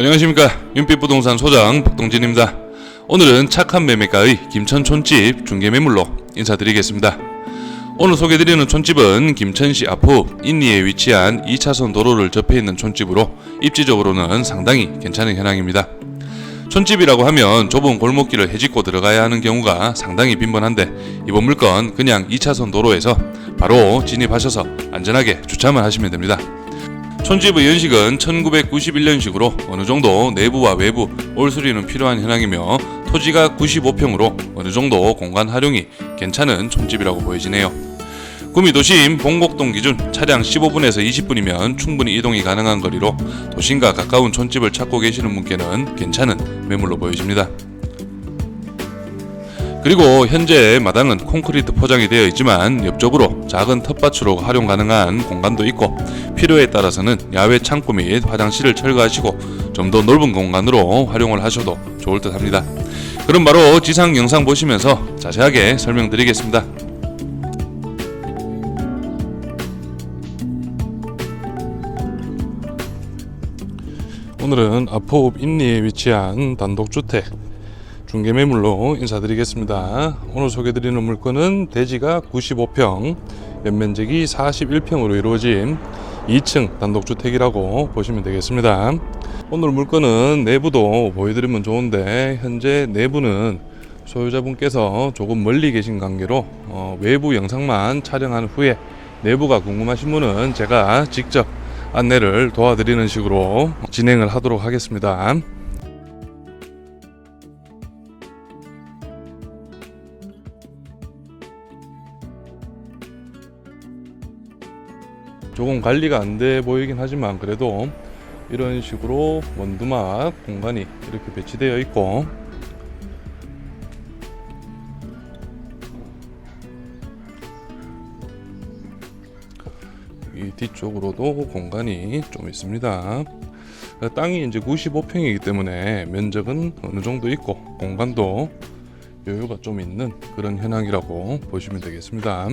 안녕하십니까 윤빛부동산 소장 박동진입니다. 오늘은 착한 매매가의 김천 촌집 중개매물로 인사드리겠습니다. 오늘 소개드리는 촌집은 김천시 아포 인리에 위치한 2차선 도로를 접해 있는 촌집으로 입지적으로는 상당히 괜찮은 현황입니다. 촌집이라고 하면 좁은 골목길을 헤집고 들어가야 하는 경우가 상당히 빈번한데 이번 물건 그냥 2차선 도로에서 바로 진입하셔서 안전하게 주차만 하시면 됩니다. 촌집의 연식은 1991년식으로 어느 정도 내부와 외부 올수리는 필요한 현황이며 토지가 95평으로 어느 정도 공간 활용이 괜찮은 촌집이라고 보여지네요. 구미 도심 봉곡동 기준 차량 15분에서 20분이면 충분히 이동이 가능한 거리로 도심과 가까운 촌집을 찾고 계시는 분께는 괜찮은 매물로 보여집니다. 그리고 현재 마당은 콘크리트 포장이 되어 있지만 옆쪽으로 작은 텃밭으로 활용 가능한 공간도 있고 필요에 따라서는 야외 창고 및 화장실을 철거하시고 좀 더 넓은 공간으로 활용을 하셔도 좋을 듯 합니다. 그럼 바로 지상 영상 보시면서 자세하게 설명드리겠습니다. 오늘은 아포읍 인리에 위치한 단독주택 중개 매물로 인사드리겠습니다. 오늘 소개드리는 물건은 대지가 95평, 연면적이 41평으로 이루어진 2층 단독주택이라고 보시면 되겠습니다. 오늘 물건은 내부도 보여드리면 좋은데 현재 내부는 소유자분께서 조금 멀리 계신 관계로 어, 외부 영상만 촬영한 후에 내부가 궁금하신 분은 제가 직접 안내를 도와드리는 식으로 진행을 하도록 하겠습니다. 조금 관리가 안 돼 보이긴 하지만 그래도 이런 식으로 원두막 공간이 이렇게 배치되어 있고 이 뒤쪽으로도 공간이 좀 있습니다. 땅이 이제 95평이기 때문에 면적은 어느 정도 있고 공간도 여유가 좀 있는 그런 현황이라고 보시면 되겠습니다.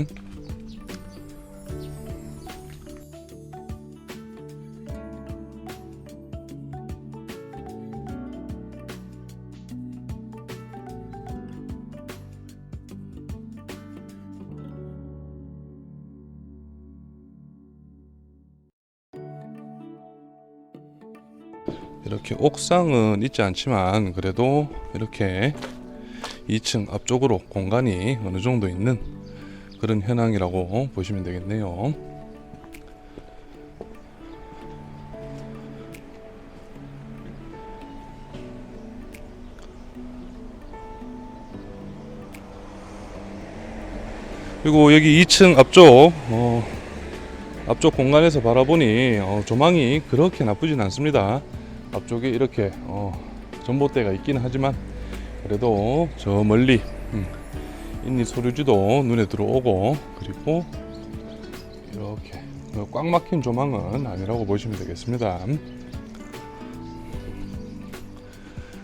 이렇게 옥상은 있지 않지만 그래도 이렇게 2층 앞쪽으로 공간이 어느 정도 있는 그런 현황이라고 보시면 되겠네요. 그리고 여기 2층 앞쪽 어, 앞쪽 공간에서 바라보니 어, 조망이 그렇게 나쁘진 않습니다. 앞쪽에 이렇게 어, 전봇대가 있기는 하지만 그래도 저 멀리 음, 인리 소류지도 눈에 들어오고 그리고 이렇게 어, 꽉 막힌 조망은 아니라고 보시면 되겠습니다.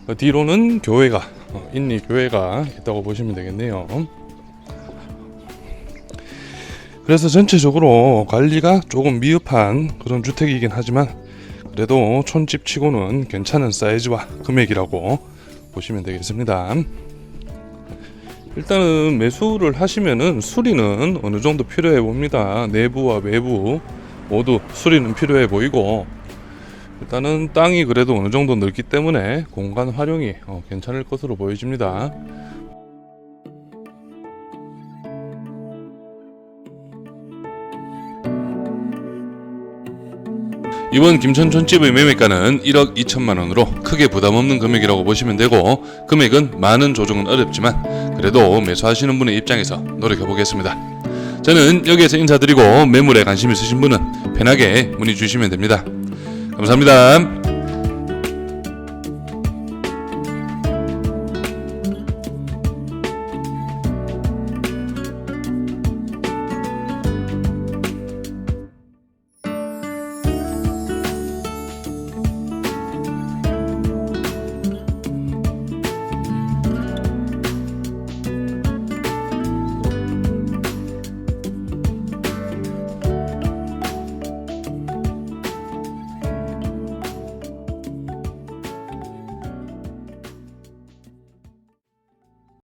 어, 뒤로는 교회가 어, 인리 교회가 있다고 보시면 되겠네요. 그래서 전체적으로 관리가 조금 미흡한 그런 주택이긴 하지만 그래도 촌집 치고는 괜찮은 사이즈와 금액이라고 보시면 되겠습니다. 일단은 매수를 하시면은 수리는 어느 정도 필요해 봅니다. 내부와 외부 모두 수리는 필요해 보이고 일단은 땅이 그래도 어느 정도 넓기 때문에 공간 활용이 어, 괜찮을 것으로 보여집니다. 이번 김천촌집의 매매가는 1억 2천만 원으로 크게 부담 없는 금액이라고 보시면 되고 금액은 많은 조정은 어렵지만 그래도 매수하시는 분의 입장에서 노력해 보겠습니다. 저는 여기에서 인사드리고 매물에 관심 있으신 분은 편하게 문의 주시면 됩니다. 감사합니다.